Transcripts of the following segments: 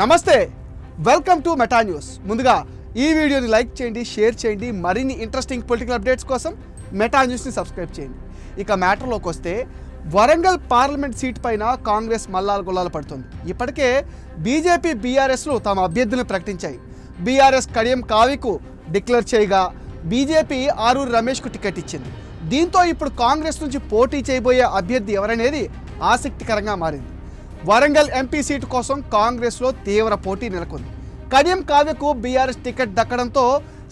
నమస్తే welcome to meta news ముందుగా ఈ వీడియోని లైక్ చేయండి షేర్ చేయండి మరిన్ని ఇంట్రెస్టింగ్ పొలిటికల్ అప్డేట్స్ కోసం మెటా న్యూస్ని సబ్స్క్రైబ్ చేయండి. ఇక మ్యాటర్లోకి వస్తే వరంగల్ పార్లమెంట్ సీట్ పైన కాంగ్రెస్ మల్లాల గుల్లాలు పడుతుంది. ఇప్పటికే బీజేపీ బీఆర్ఎస్లు తమ అభ్యర్థులను ప్రకటించాయి. బీఆర్ఎస్ కడియం కావికు డిక్లేర్ చేయగా బీజేపీ ఆరూరు రమేష్కు టికెట్ ఇచ్చింది. దీంతో ఇప్పుడు కాంగ్రెస్ నుంచి పోటీ చేయబోయే అభ్యర్థి ఎవరనేది ఆసక్తికరంగా మారింది. వరంగల్ ఎంపీ సీటు కోసం కాంగ్రెస్లో తీవ్ర పోటీ నెలకొంది. కడియం కావ్యకు బీఆర్ఎస్ టికెట్ దక్కడంతో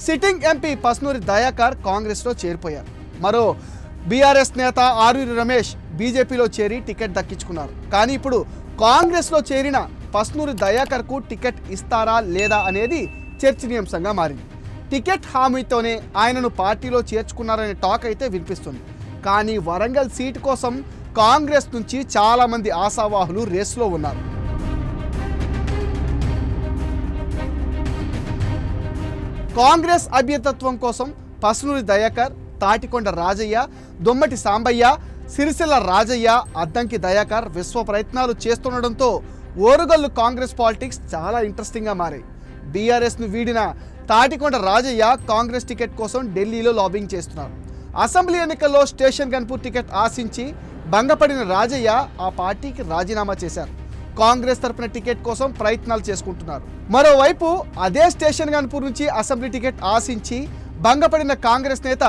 సిట్టింగ్ ఎంపీ పస్నూరి దయాకర్ కాంగ్రెస్లో చేరిపోయారు. మరో బీఆర్ఎస్ నేత ఆరూరి రమేష్ బీజేపీలో చేరి టికెట్ దక్కించుకున్నారు. కానీ ఇప్పుడు కాంగ్రెస్లో చేరిన పస్నూరి దయాకర్కు టికెట్ ఇస్తారా లేదా అనేది చర్చనీయాంశంగా మారింది. టికెట్ హామీతోనే ఆయనను పార్టీలో చేర్చుకున్నారనే టాక్ అయితే వినిపిస్తుంది. కానీ వరంగల్ సీటు కోసం కాంగ్రెస్ నుంచి చాలామంది ఆశావాహులు రేస్లో ఉన్నారు. కాంగ్రెస్ అభ్యర్థత్వం కోసం పసునూరి దయాకర్ తాటికొండ రాజయ్య దొమ్మటి సాంబయ్య సిరిసిల్ల రాజయ్య అద్దంకి దయాకర్ విశ్వ ప్రయత్నాలు చేస్తుండడంతో ఓరుగల్లు కాంగ్రెస్ పాలిటిక్స్ చాలా ఇంట్రెస్టింగ్గా మారాయి. బీఆర్ఎస్ను వీడిన తాటికొండ రాజయ్య కాంగ్రెస్ టికెట్ కోసం ఢిల్లీలో లాబింగ్ చేస్తున్నారు. అసెంబ్లీ ఎన్నికల్లో స్టేషన్ గన్పూర్ టికెట్ ఆశించి భంగపడిన రాజయ్య ఆ పార్టీకి రాజీనామా చేశారు. కాంగ్రెస్ తరపున టికెట్ కోసం ప్రయత్నాలు చేసుకుంటున్నారు. మరోవైపు అదే స్టేషన్ గన్పూర్ నుంచి అసెంబ్లీ టికెట్ ఆశించి భంగపడిన కాంగ్రెస్ నేత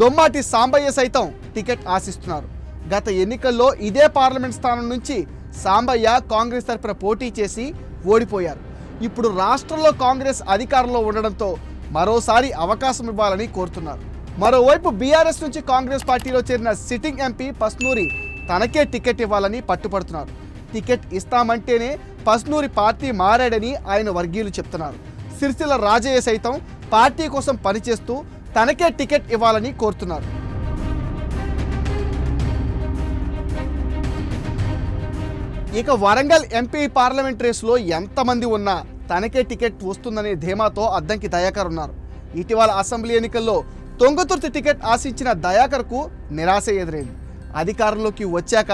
దొమ్మాటి సాంబయ్య సైతం టికెట్ ఆశిస్తున్నారు. గత ఎన్నికల్లో ఇదే పార్లమెంట్ స్థానం నుంచి సాంబయ్య కాంగ్రెస్ తరపున పోటీ చేసి ఓడిపోయారు. ఇప్పుడు రాష్ట్రంలో కాంగ్రెస్ అధికారంలో ఉండడంతో మరోసారి అవకాశం ఇవ్వాలని కోరుతున్నారు. మరోవైపు బీఆర్ఎస్ నుంచి కాంగ్రెస్ పార్టీలో చేరిన సిట్టింగ్ ఎంపీ పస్నూరి తనకే టికెట్ ఇవ్వాలని పట్టుపడుతున్నారు. టికెట్ ఇస్తామంటేనే పస్నూరి పార్టీ మారాడని ఆయన వర్గీయులు చెప్తున్నారు. సిరిసిల్ల రాజయ్య సైతం పార్టీ కోసం పనిచేస్తూ తనకే టికెట్ ఇవ్వాలని కోరుతున్నారు. ఇక వరంగల్ ఎంపీ పార్లమెంట్ రేసులో ఎంతమంది ఉన్నా తనకే టికెట్ వస్తుందనే ధీమాతో అద్దంకి దయాకర్ ఉన్నారు. ఇటీవల అసెంబ్లీ ఎన్నికల్లో తొంగతుర్తి టికెట్ ఆశించిన దయాకర్కు నిరాశ ఎదురైంది. అధికారంలోకి వచ్చాక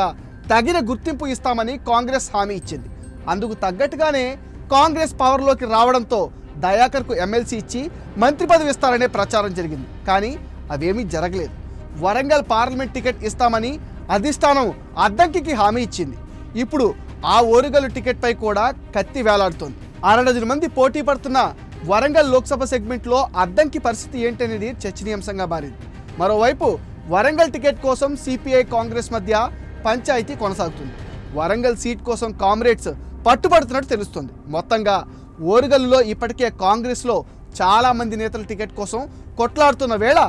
తగిన గుర్తింపు ఇస్తామని కాంగ్రెస్ హామీ ఇచ్చింది. అందుకు తగ్గట్టుగానే కాంగ్రెస్ పవర్లోకి రావడంతో దయాకర్కు ఎమ్మెల్సీ ఇచ్చి మంత్రి పదవి ఇస్తారనే ప్రచారం జరిగింది. కానీ అవేమీ జరగలేదు. వరంగల్ పార్లమెంట్ టికెట్ ఇస్తామని అధిష్టానం అద్దంకికి హామీ ఇచ్చింది. ఇప్పుడు ఆ ఓరుగల్లు టికెట్పై కూడా కత్తి వేలాడుతోంది. అరడజన మంది పోటీ పడుతున్న వరంగల్ లోక్సభ సెగ్మెంట్లో అద్దంకి పరిస్థితి ఏంటనేది చర్చనీయాంశంగా మారింది. మరోవైపు వరంగల్ టికెట్ కోసం సిపిఐ కాంగ్రెస్ మధ్య పంచాయతీ కొనసాగుతుంది. వరంగల్ సీట్ కోసం కామ్రేడ్స్ పట్టుబడుతున్నట్టు తెలుస్తుంది. మొత్తంగా ఓరుగల్లులో ఇప్పటికే కాంగ్రెస్లో చాలామంది నేతల టికెట్ కోసం కొట్లాడుతున్న వేళ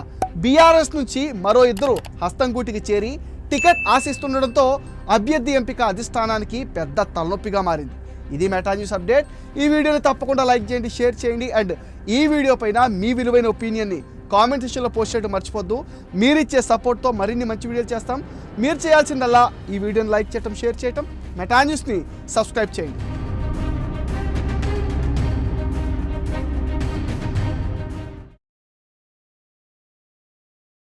బీఆర్ఎస్ నుంచి మరో ఇద్దరు హస్తంగూటికి చేరి టికెట్ ఆశిస్తుండడంతో అభ్యర్థి ఎంపిక అధిష్టానానికి పెద్ద తలనొప్పిగా మారింది. ఇది మెటా న్యూస్ అప్డేట్ ఈ వీడియోని తప్పకుండా లైక్ చేయండి షేర్ చేయండి. అండ్ ఈ వీడియో పైన మీ విలువైన ఒపీనియన్ని కామెంట్ సెక్షన్లో పోస్ట్ చేయడం మర్చిపోద్దు. మీరు ఇచ్చే సపోర్ట్తో మరిన్ని మంచి వీడియోలు చేస్తాం. మీరు చేయాల్సిందల్లా ఈ వీడియోని లైక్ చేయటం షేర్ చేయటం. మెటా న్యూస్ని సబ్స్క్రైబ్ చేయండి.